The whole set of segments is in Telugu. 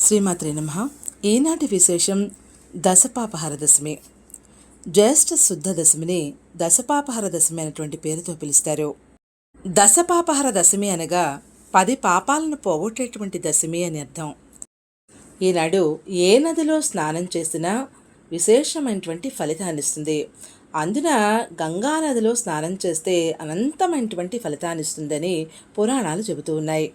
శ్రీమాత్రే నమ. ఈనాటి విశేషం? దశపాపహర దశమి జ్యేష్ఠ శుద్ధ దశమిని దశపాపహర దశమి అనేటువంటి పేరుతో పిలుస్తారు. దశపాపహర దశమి అనగా పది పాపాలను పోగొట్టేటువంటి దశమి అని అర్థం. ఈనాడు ఏ నదిలో స్నానం చేసినా విశేషమైనటువంటి ఫలితాన్ని ఇస్తుంది. అందున గంగా నదిలో స్నానం చేస్తే అనంతమైనటువంటి ఫలితాన్ని ఇస్తుందని పురాణాలు చెబుతూ ఉన్నాయి.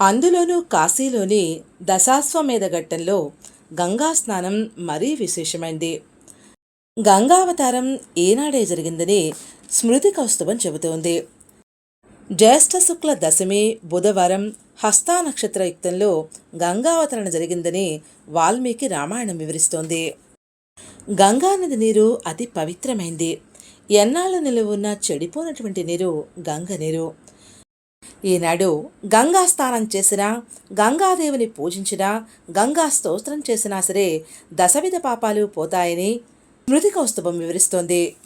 అందులోనూ కాశీలోని దశాశ్వమేధ ఘట్టంలో గంగా స్నానం మరీ విశేషమైంది. గంగావతారం ఏనాడే జరిగిందని స్మృతి కౌస్తుభం చెబుతోంది. జ్యేష్ఠ శుక్ల దశమి బుధవారం హస్తా నక్షత్రయుక్తంలో గంగావతరణ జరిగిందని వాల్మీకి రామాయణం వివరిస్తోంది. గంగానది నీరు అతి పవిత్రమైంది. ఎన్నాళ్ళు నిలువున్న చెడిపోనటువంటి నీరు గంగ నీరు. ఈనాడు గంగా స్నానం చేసినా గంగాదేవిని పూజించినా గంగా స్తోత్రం చేసినా సరే దశవిధ పాపాలు పోతాయని స్మృతి కౌస్తుభం వివరిస్తోంది.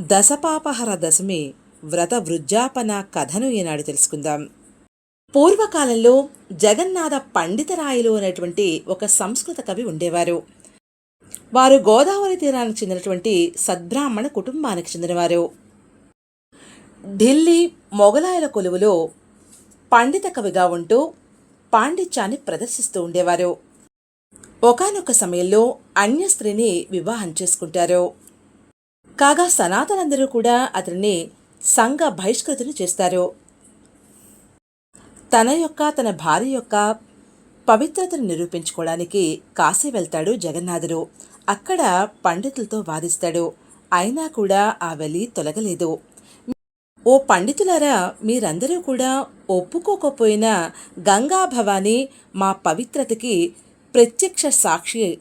దశపాపహర దశమి వ్రత వృజ్జాపన కథను ఈనాడు తెలుసుకుందాం. పూర్వకాలంలో జగన్నాథ పండితరాయలు అనేటువంటి ఒక సంస్కృత కవి ఉండేవారు. వారు గోదావరి తీరానికి చెందినటువంటి సద్బ్రాహ్మణ కుటుంబానికి చెందినవారు. ఢిల్లీ మొఘలాయల కొలువులో పండిత కవిగా ఉంటూ పాండిత్యాన్ని ప్రదర్శిస్తూ ఉండేవారు. ఒకానొక సమయంలో అన్య స్త్రీని వివాహం చేసుకుంటారు. కాగా సనాతనందరూ కూడా అతనిని సంఘ బహిష్కృతులు చేస్తారు. తన యొక్క తన భార్య యొక్క పవిత్రతను నిరూపించుకోవడానికి కాశీ వెళ్తాడు జగన్నాథుడు. అక్కడ పండితులతో వాదిస్తాడు. అయినా కూడా ఆ వెలి తొలగలేదు. ఓ పండితులారా మీరందరూ కూడా ఒప్పుకోకపోయినా గంగా భవాని మా పవిత్రతకి ప్రత్యక్ష సాక్షి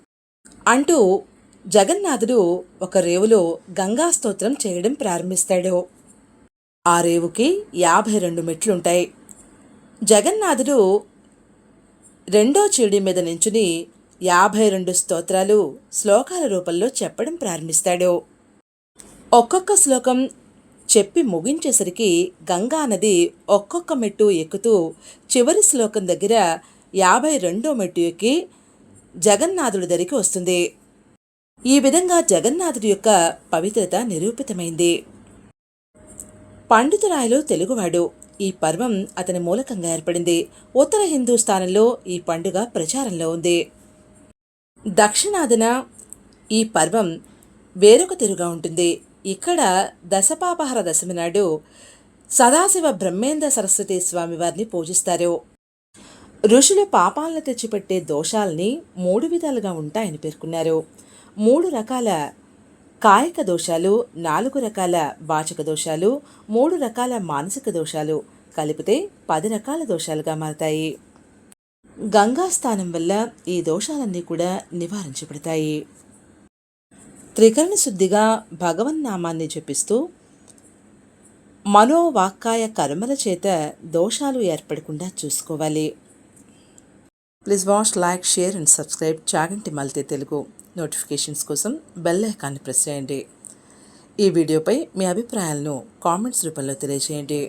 అంటూ జగన్నాథుడు ఒక రేవులో గంగా స్తోత్రం చేయడం ప్రారంభిస్తాడు. ఆ రేవుకి యాభై రెండు మెట్లుంటాయి. జగన్నాథుడు రెండో చీడి మీద నించుని యాభై రెండు స్తోత్రాలు శ్లోకాల రూపంలో చెప్పడం ప్రారంభిస్తాడు. ఒక్కొక్క శ్లోకం చెప్పి ముగించేసరికి గంగా నది ఒక్కొక్క మెట్టు ఎక్కుతూ చివరి శ్లోకం దగ్గర యాభై రెండో మెట్టు ఎక్కి జగన్నాథుడి దగ్గరికి వస్తుంది. ఈ విధంగా జగన్నాథుడి యొక్క పవిత్రత నిరూపితమైంది. పండితురాయలు తెలుగువాడు. ఈ పర్వం అతని మూలకంగా ఏర్పడింది. ఉత్తర హిందూస్థానంలో ఈ పండుగ ప్రచారంలో ఉంది. దక్షిణాదిన ఈ పర్వం వేరొక తిరుగా ఉంటుంది. ఇక్కడ దశపాపహర దశమి నాడు సదాశివ బ్రహ్మేంద్ర సరస్వతి స్వామి వారిని పూజిస్తారు. ఋషులు పాపాలను తెచ్చిపెట్టే దోషాల్ని మూడు విధాలుగా ఉంటాయని పేర్కొన్నారు. మూడు రకాల కాయక దోషాలు నాలుగు రకాల వాచక దోషాలు మూడు రకాల మానసిక దోషాలు కలిపితే పది రకాల దోషాలుగా మారతాయి. గంగా స్థానం వల్ల ఈ దోషాలన్నీ కూడా నివారించబడతాయి. త్రికరణ శుద్ధిగా భగవన్నామాన్ని జపిస్తూ మనోవాక్కాయ కర్మల చేత దోషాలు ఏర్పడకుండా చూసుకోవాలి. Please watch like share and subscribe Chaganti మల్తే Telugu notifications కోసం బెల్ ఐకాన్ని ప్రెస్ చేయండి. ఈ వీడియోపై మీ అభిప్రాయాలను కామెంట్స్ రూపంలో తెలియజేయండి.